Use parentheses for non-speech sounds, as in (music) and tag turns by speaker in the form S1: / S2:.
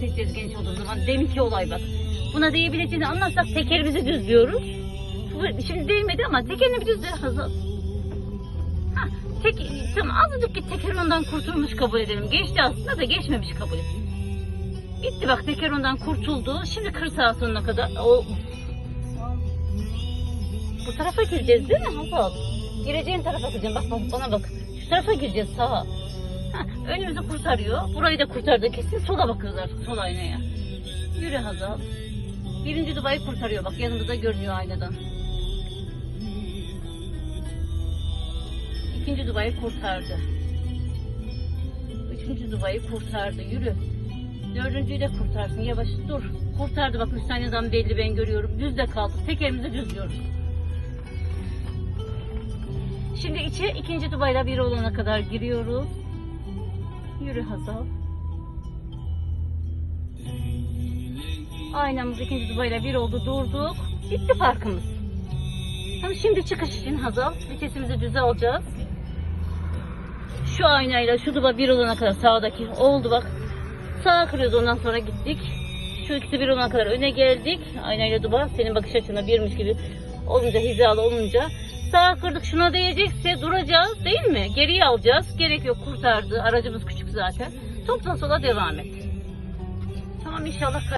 S1: Seçeceğiz genç olduğu zaman. Deminki olay bak. Buna değebileceğini anlarsak tekerimizi düzlüyoruz. Şimdi değmedi ama tekerini bir düzle Hazal. Ha, tek, tamam azıcık git teker ondan kurtulmuş kabul edelim. Geçti aslında da geçmemiş kabul et. Bitti bak teker ondan kurtuldu. Şimdi kır sağa sonuna kadar. O... Bu tarafa gireceğiz değil mi Hazal? Gireceğin tarafa gireceğim. Bak bak bana bak. Şu tarafa gireceğiz sağa. (laughs) Önümüzü kurtarıyor. Burayı da kurtardı kesin. Sola bakıyoruz artık sol aynaya. Yürü Hazal. Birinci Dubai'yi kurtarıyor. Bak yanımızda görünüyor aynadan. İkinci Dubai'yi kurtardı. Üçüncü Dubai'yi kurtardı. Yürü. Dördüncüyü de kurtarsın. Yavaş dur. Kurtardı bak üst aynadan belli ben görüyorum. Düz de kaldı. Tek elimizi düzlüyoruz. Şimdi içe ikinci Dubai'yle bir olana kadar giriyoruz. Yürü Hazal. Aynamız ikinci Dubai'yle bir oldu durduk. Bitti parkımız. Tamam şimdi çıkış için Hazal. Vitesimizi düze alacağız. Şu aynayla şu duba bir olana kadar sağdaki oldu bak. Sağa kırıyoruz ondan sonra gittik. Şu ikisi bir olana kadar öne geldik. Aynayla duba senin bakış açına birmiş gibi olunca hizalı olunca. Sağa kırdık şuna değecekse duracağız değil mi? Geriye alacağız. Gerek yok kurtardı. Aracımız küçük zaten. Topla sola devam et. Tamam inşallah